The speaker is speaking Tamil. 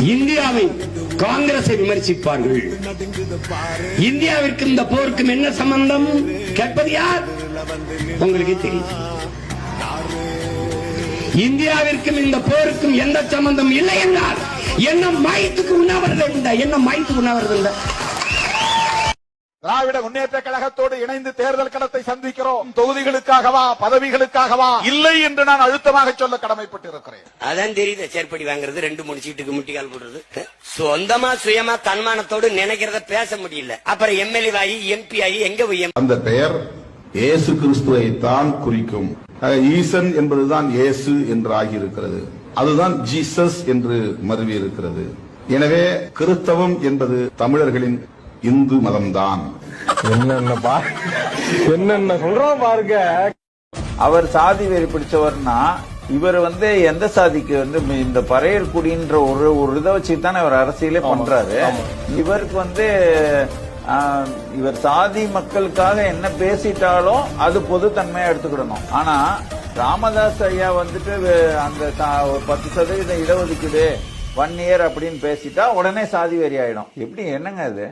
இந்தியாவை காங்கிரஸை விமர்சிப்பார்கள். இந்தியாவிற்கு இந்த போருக்கும் என்ன சம்பந்தம்? கேட்பது யார்? உங்களுக்கு தெரியும். இந்தியாவிற்கும் இந்த போருக்கும் எந்த சம்பந்தம் இல்லை என்றால் என்ன மயத்துக்கு உண்ணாவிரதம் என்ன மயத்துக்கு உண்ணாவிரதம் திராவிட முன்னேற்ற கழகத்தோடு இணைந்து தேர்தல் களத்தை சந்திக்கிறோம். தொகுதிகளுக்காகவா பதவிகளுக்காகவா இல்லை என்று நான் அழுத்தமாக சொல்ல கடமைப்பட்டிருக்கிறேன். அதான் தெரியுது செருப்படி வாங்குறது ரெண்டு மூணு சீட்டுக்கு முட்டிக்கால் போடுறது. சொந்தமா சுயமா தன்மானத்தோடு நினைக்கிறத பேச முடியல. அப்புறம் எம்எல்ஏ ஆகி எம்பி ஆகி எங்க போய் அந்த பெயர் இயேசு கிறிஸ்துவை தான் குறிக்கும் ஈசன் என்பதுதான் இயேசு என்று ஆகியிருக்கிறது. அதுதான் ஜீசஸ் என்று மருவி இருக்கிறது எனவே கிறிஸ்தவம் என்பது தமிழர்களின் இந்து மதம்தான். என்னென்ன பா என்னென்ன சொல்றோம் பாருங்க. அவர் சாதி வெறி பிடிச்சவர்னா இவர் வந்து எந்த சாதிக்கு வந்து இந்த பறையர் குடின்ற ஒரு ஒரு இதை வச்சு தானே அவர் அரசியலே பண்றாரு. இவருக்கு வந்து இவர் சாதி மக்களுக்காக என்ன பேசிட்டாலும் அது பொதுத்தன்மையா எடுத்துக்கிடணும். ஆனா ராமதாஸ் ஐயா வந்துட்டு அந்த சா- ஒரு பத்து சதவீதம் இடஒதுக்கீடு ஒன் இயர் அப்படின்னு பேசிட்டா உடனே சாதி வெறி ஆயிடும் எப்படி என்னங்க அது?